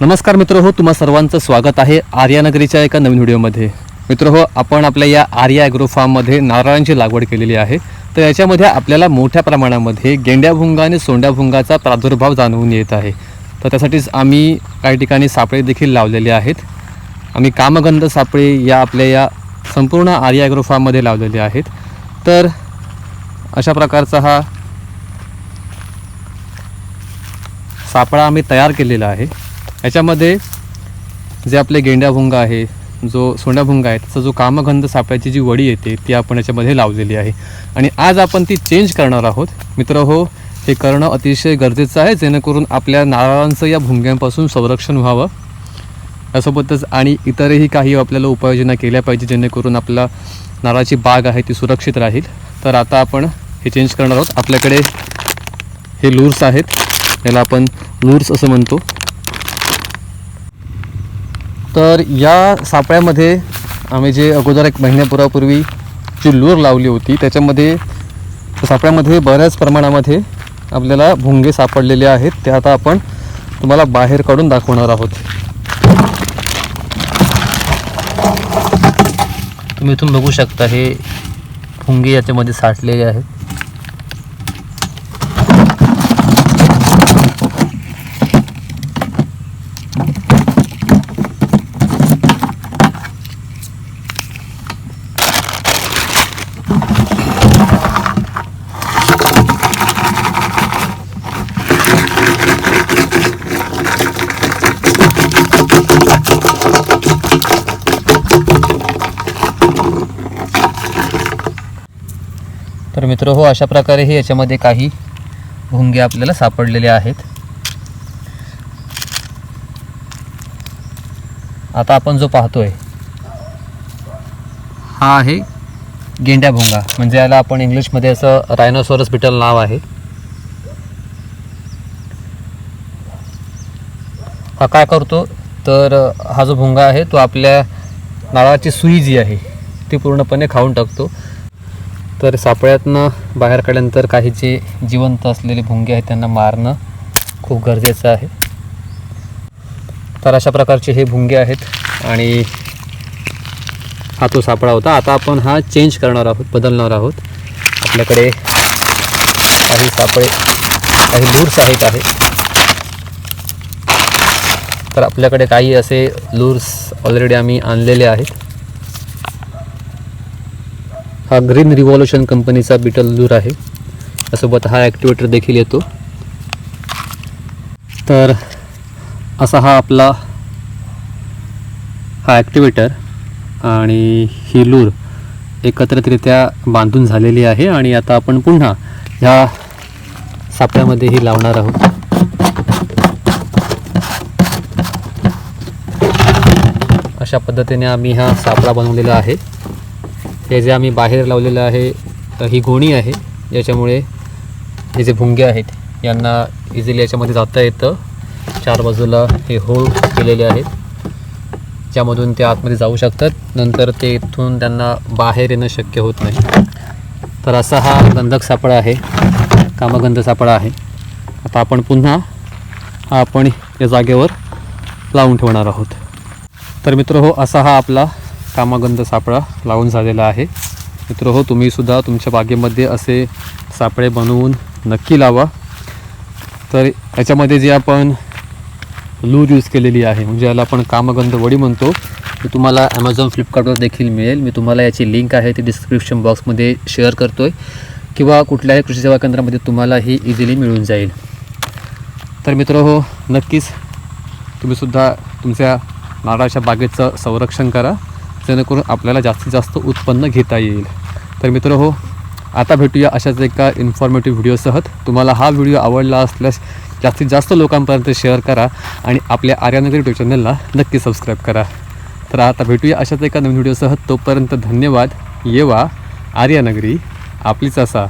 नमस्कार मित्र हो तुम्हा सर्वांचं स्वागत आहे आर्यानगरीच्या एका नवीन व्हिडिओमध्ये. मित्र हो आपण आपल्या या आर्या ॲग्रो फार्ममध्ये नारळांची लागवड केलेली आहे. तर याच्यामध्ये आपल्याला मोठ्या प्रमाणामध्ये गेंड्याभुंगा आणि सोंड्याभुंगाचा प्रादुर्भाव जाणवून येत आहे. तर त्यासाठीच आम्ही काही ठिकाणी सापळे देखील लावलेले आहेत. आम्ही कामगंध सापळे या आपल्या या संपूर्ण आर्या ॲग्रो फार्ममध्ये लावलेले आहेत. तर अशा प्रकारचा हा सापळा आम्ही तयार केलेला आहे. याच्यामध्ये जे आपले गेंड्याभुंग आहे जो सोंडाभुंगा आहे त्याचा जो कामगंध सापळ्याची जी वडी येते ती आपण याच्यामध्ये लावलेली आहे. आणि आज आपण ती चेंज करणार आहोत. मित्र हो हे करणं अतिशय गरजेचं आहे जेणेकरून आपल्या नारळांचं या भुंग्यांपासून संरक्षण व्हावं. यासोबतच आणि इतरही काही आपल्याला उपाययोजना केल्या पाहिजे जेणेकरून आपला नारळाची बाग आहे ती सुरक्षित राहील. तर आता आपण हे चेंज करणार आहोत. आपल्याकडे हे लूर्स आहेत. याला आपण लूर्स असं म्हणतो. तर या सापळ्यामध्ये आम्ही जे अगोदर एक महिन्यापुरापूर्वी जी लूर लावली होती त्याच्यामध्ये सापळ्यामध्ये बऱ्याच प्रमाणामध्ये आपल्याला भुंगे सापडलेले आहेत. ते आता आपण तुम्हाला बाहेर काढून दाखवणार आहोत. तुम्ही इथून बघू शकता हे भुंगे याच्यामध्ये साठलेले आहेत. तर मित्र हो अशा प्रकारे हे याच्यामध्ये काही भुंगे आपल्याला सापडलेले आहेत. आता आपण जो पाहतोय हा आहे गेंड्या भुंगा. म्हणजे याला आपण इंग्लिशमध्ये असं रायनोसोरस बिटल नाव आहे. हा काय करतो? तर हा जो भुंगा आहे तो आपल्या नाळाची सुई जी आहे ती पूर्णपणे खाऊन टाकतो. तर सापळ्यातनं बाहेर काढल्यानंतर काही जे जिवंत असलेले भुंगे आहेत त्यांना मारणं खूप गरजेचं आहे. तर अशा प्रकारचे हे भुंगे आहेत आणि हा तो सापळा होता. आता आपण हा चेंज करणार आहोत बदलणार आहोत. आपल्याकडे काही सापळे काही लूर्स आहेत आहे. तर आपल्याकडे काही असे लूर्स ऑलरेडी आम्ही आणलेले आहेत. हा ग्रीन रिव्हॉल्युशन कंपनीचा बिटल लूर आहे. त्यासोबत हा ॲक्टिवेटर देखील येतो. तर असा हा आपला हा ॲक्टिवेटर आणि ही लूर एकत्रितरित्या बांधून झालेली आहे आणि आता आपण पुन्हा ह्या सापळ्यामध्ये ही लावणार आहोत. अशा पद्धतीने आम्ही हा सापळा बनवलेला आहे. हे जे आम्ही बाहेर लावलेलं आहे ही गोणी आहे याच्यामुळे हे जे भुंगे आहेत यांना इझिली याच्यामध्ये जाता येतं. चार बाजूला हे होल केलेले आहेत ज्यामधून ते आतमध्ये जाऊ शकतात. नंतर ते इथून त्यांना बाहेर येणं शक्य होत नाही. तर असा हा गंधक सापळा आहे कामगंध सापळा आहे. आता आपण पुन्हा हा आपण या जागेवर लावून ठेवणार आहोत. तर मित्र हो असा हा आपला कामागंध सापळा लावून झालेला आहे. मित्र हो तुम्हीसुद्धा तुमच्या बागेमध्ये असे सापळे बनवून नक्की लावा. तर याच्यामध्ये जे आपण लूर यूज केलेली आहे म्हणजे याला आपण कामगंध वडी म्हणतो ती तुम्हाला ॲमेझॉन फ्लिपकार्टवर देखील मिळेल. मी तुम्हाला याची लिंक आहे ती डिस्क्रिप्शन बॉक्समध्ये शेअर करतो आहे किंवा कुठल्याही कृषी सेवा केंद्रामध्ये तुम्हाला ही इझिली मिळून जाईल. तर मित्र हो नक्कीच तुम्हीसुद्धा तुमच्या नारळाच्या बागेचं संरक्षण करा. जेणेकरून आपल्याला जास्तीत जास्त उत्पन्न घेता येईल. तर मित्र हो आता भेटूया अशाच एका इन्फॉर्मेटिव्ह व्हिडिओसह तुम्हाला हा व्हिडिओ आवडला असल्यास जास्तीत जास्त लोकांपर्यंत शेअर करा आणि आपल्या आर्यानगरी यूट्यूब चॅनलला नक्की सबस्क्राईब करा. तर आता भेटूया अशाच एका नवीन व्हिडिओसह तोपर्यंत धन्यवाद. येवा आर्यानगरी आपलीच असा.